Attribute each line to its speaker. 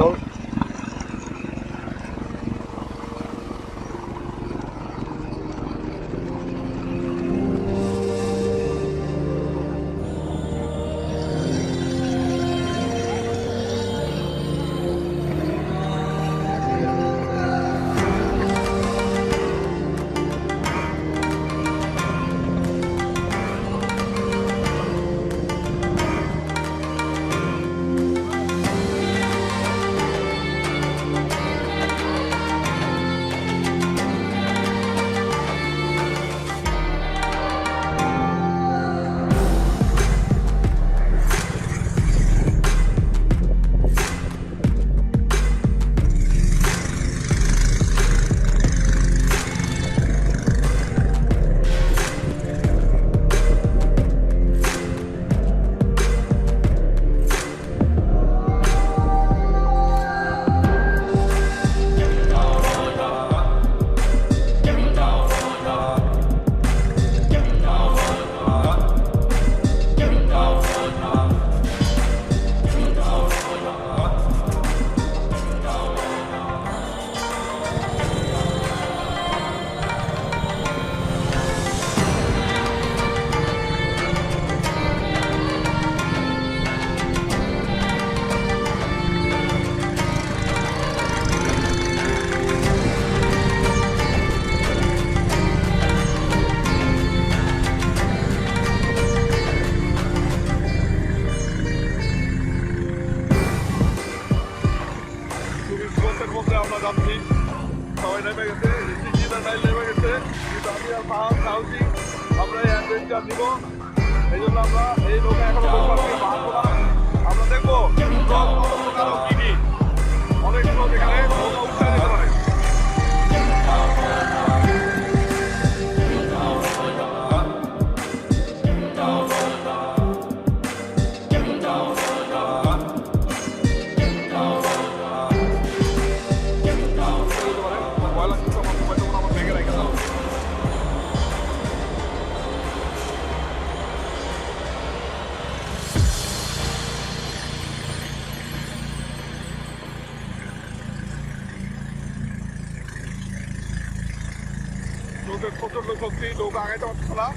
Speaker 1: Mexico. যাচ্ছি সবাই নেমে গেছে ঋষিজিরা নেমে গেছে কিন্তু আমি আর ফাহাম সাহসী আমরা এই অ্যাডভেঞ্চার নিব এই জন্য আমরা এই নৌকা এখন আমরা দেখব। de trop de l'autorité, donc arrêtons tout là.